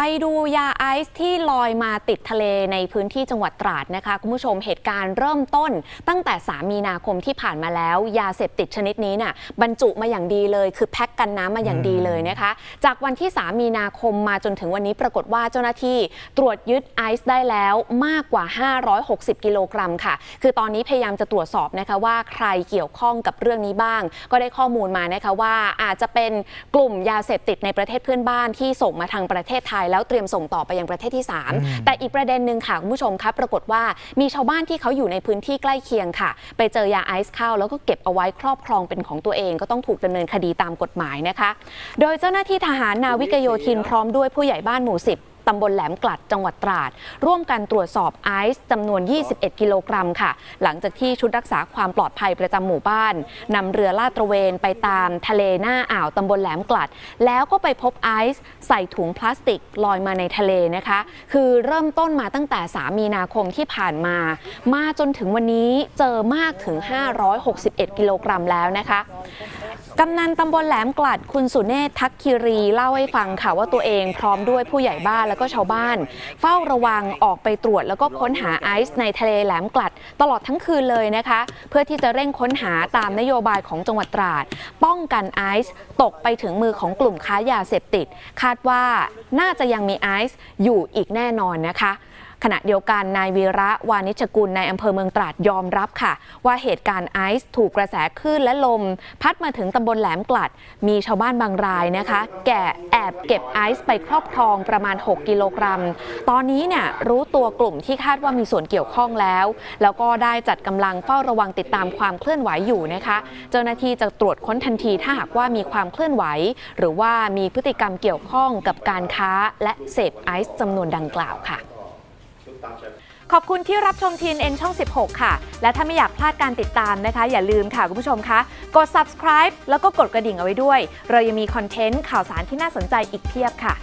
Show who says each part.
Speaker 1: ไปดูยาไอซ์ที่ลอยมาติดทะเลในพื้นที่จังหวัดตราดนะคะ คุณผู้ชมเหตุการณ์เริ่มต้น ตั้งแต่ 3 มีนาคมที่ผ่านมาแล้ว ยาเสพติดชนิดนี้น่ะบรรจุมาอย่างดีเลย คือแพ็คกันน้ำมาอย่างดีเลยนะคะ จากวันที่ 3 มีนาคมมาจนถึงวันนี้ปรากฏว่าเจ้าหน้าที่ตรวจยึดไอซ์ได้แล้วมากกว่า 560 กิโลกรัมค่ะ คือตอนนี้พยายามจะตรวจสอบนะคะว่าใครเกี่ยวข้องกับเรื่องนี้บ้าง ก็ได้ข้อมูลมานะคะว่าอาจจะเป็นกลุ่มยาเสพติดในประเทศเพื่อนบ้านที่ส่งมาทางประเทศไทยแล้วเตรียมส่งต่อไปยังประเทศที่ 3 แต่อีกประเด็นหนึ่งค่ะคุณผู้ชมครับปรากฏว่ามีชาวบ้านที่เขาอยู่ในพื้นที่ใกล้เคียงค่ะ ไปเจอยาไอซ์เข้าแล้วก็เก็บเอาไว้ครอบครองเป็นของตัวเองก็ต้องถูกดำเนินคดีตามกฎหมายนะคะ โดยเจ้าหน้าที่ทหารนาวิกโยธินพร้อมด้วยผู้ใหญ่บ้านหมู่10 ตำบลแหลมกลัดจังหวัดตราด ร่วมกันตรวจสอบไอซ์จำนวน 21 กิโลกรัมค่ะ หลังจากที่ชุดรักษาความปลอดภัยประจำหมู่บ้านนำเรือลาดตระเวนไปตามทะเลหน้าอ่าวตำบลแหลมกลัด แล้วก็ไปพบไอซ์ใส่ถุงพลาสติกลอยมาในทะเลนะคะ คือเริ่มต้นมาตั้งแต่ 3 มีนาคมที่ผ่านมา มาจนถึงวันนี้เจอมากถึง 561 กิโลกรัมแล้วนะคะ กำนันตำบลแหลมกลัดคุณสุเนศทักคิรีเล่าให้ฟังค่ะว่าตัวเองพร้อมด้วยผู้ใหญ่บ้านแล้วก็ชาวบ้าน เฝ้าระวังออกไปตรวจแล้วก็ค้นหาไอซ์ในทะเลแหลมกลัด ตลอดทั้งคืนเลยนะคะ เพื่อที่จะเร่งค้นหาตามนโยบายของจังหวัดตราด ป้องกันไอซ์ตกไปถึงมือของกลุ่มค้ายาเสพติด คาดว่าน่าจะยังมีไอซ์อยู่อีกแน่นอนนะคะ ขณะเดียวกันนายวีระวานิชกุลในอำเภอเมืองตราดยอมรับค่ะ ว่าเหตุการณ์ไอซ์ถูกกระแสคลื่นและลม พัดมาถึงตำบลแหลมกลัด มีชาวบ้านบางรายนะคะ แก่แอบเก็บไอซ์ไปครอบครองประมาณ 6 กิโลกรัม ตอนนี้เนี่ยรู้ตัวกลุ่มที่คาดว่ามีส่วนเกี่ยวข้องแล้ว แล้วก็ได้จัดกำลังเฝ้าระวังติดตามความเคลื่อนไหวอยู่นะคะ เจ้าหน้าที่จะตรวจค้นทันทีถ้าหากว่ามีความเคลื่อนไหว หรือว่ามีพฤติกรรมเกี่ยวข้องกับการค้าและเสพไอซ์จำนวนดังกล่าวค่ะ
Speaker 2: ขอบคุณที่รับชม TNN ช่อง 16 ค่ะ และถ้าไม่อยากพลาดการติดตามนะคะ อย่าลืมค่ะคุณผู้ชมคะ กด subscribe แล้วก็กดกระดิ่งเอาไว้ด้วย เรายังมีคอนเทนต์ข่าวสารที่น่าสนใจอีกเพียบค่ะ